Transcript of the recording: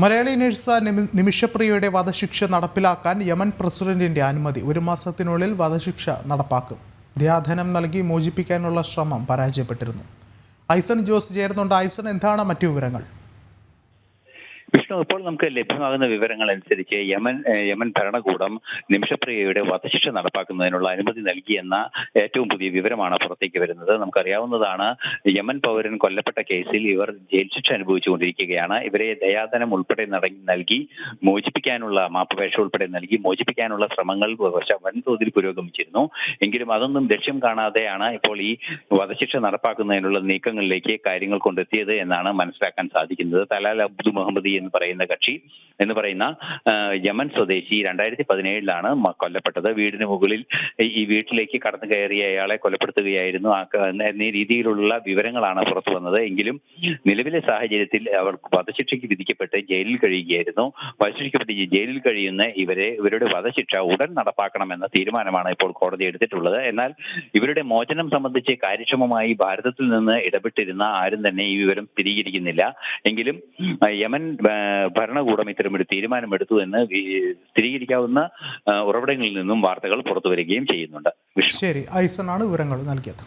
മലയാളി നഴ്സ നിമിഷപ്രിയയുടെ വധശിക്ഷ നടപ്പിലാക്കാൻ യമൻ പ്രസിഡന്റിന്റെ അനുമതി. ഒരു മാസത്തിനുള്ളിൽ വധശിക്ഷ നടപ്പാക്കും. ധ്യാധനം നൽകി മോചിപ്പിക്കാനുള്ള ശ്രമം പരാജയപ്പെട്ടിരുന്നു. ഐസൺ ജോസ് ചേരുന്നുണ്ട്. ഐസൺ എന്താണ് മറ്റു വിവരങ്ങൾ? വിഷ്ണു ഇപ്പോൾ നമുക്ക് ലഭ്യമാകുന്ന വിവരങ്ങൾ അനുസരിച്ച് യമൻ യമൻ ഭരണകൂടം നിമിഷപ്രിയയുടെ വധശിക്ഷ നടപ്പാക്കുന്നതിനുള്ള അനുമതി നൽകിയെന്ന ഏറ്റവും പുതിയ വിവരമാണ് പുറത്തേക്ക് വരുന്നത്. നമുക്കറിയാവുന്നതാണ് യമൻ പൗരൻ കൊല്ലപ്പെട്ട കേസിൽ ഇവർ ജയിൽ ശിക്ഷ അനുഭവിച്ചുകൊണ്ടിരിക്കുകയാണ്. ഇവരെ ദയാധനം ഉൾപ്പെടെ നൽകി മോചിപ്പിക്കാനുള്ള മാപ്പുപേക്ഷ ഉൾപ്പെടെ നൽകി മോചിപ്പിക്കാനുള്ള ശ്രമങ്ങൾ വൻതോതിൽ പുരോഗമിച്ചിരുന്നു. എങ്കിലും അതൊന്നും ലക്ഷ്യം കാണാതെയാണ് ഇപ്പോൾ ഈ വധശിക്ഷ നടപ്പാക്കുന്നതിനുള്ള നീക്കങ്ങളിലേക്ക് കാര്യങ്ങൾ കൊണ്ടെത്തിയത് എന്നാണ് മനസ്സിലാക്കാൻ സാധിക്കുന്നത്. തലാൽ അബ്ദു മുഹമ്മദി എന്ന് പറയുന്ന കക്ഷി എന്ന് പറയുന്ന യമൻ സ്വദേശി രണ്ടായിരത്തി പതിനേഴിലാണ് കൊല്ലപ്പെട്ടത്. വീടിന് മുകളിൽ ഈ- വീട്ടിലേക്ക് കടന്നു കയറിയ അയാളെ കൊലപ്പെടുത്തുകയായിരുന്നു. എന്നീ രീതിയിലുള്ള വിവരങ്ങളാണ് പുറത്തു വന്നത്. എങ്കിലും നിലവിലെ സാഹചര്യത്തിൽ അവർ വധശിക്ഷയ്ക്ക് വിധിക്കപ്പെട്ട് ജയിലിൽ കഴിയുകയായിരുന്നു. വധശിക്ഷയ്ക്ക് ജയിലിൽ കഴിയുന്ന ഇവരെ ഇവരുടെ വധശിക്ഷ ഉടൻ നടപ്പാക്കണമെന്ന തീരുമാനമാണ് ഇപ്പോൾ കോടതി എടുത്തിട്ടുള്ളത്. എന്നാൽ ഇവരുടെ മോചനം സംബന്ധിച്ച് കാര്യക്ഷമമായി ഭാരതത്തിൽ നിന്ന് ഇടപെട്ടിരുന്ന ആരും തന്നെ ഈ വിവരം സ്ഥിരീകരിക്കുന്നില്ല. എങ്കിലും യമൻ ഭരണകൂടം ഇത്തരമൊരു തീരുമാനമെടുത്തു എന്ന് സ്ഥിരീകരിക്കാവുന്ന ഉറവിടങ്ങളിൽ നിന്നും വാർത്തകൾ പുറത്തു വരികയും ചെയ്യുന്നുണ്ട് ശരി ഐസൺ ആണ് വിവരങ്ങൾ നൽകിയത്.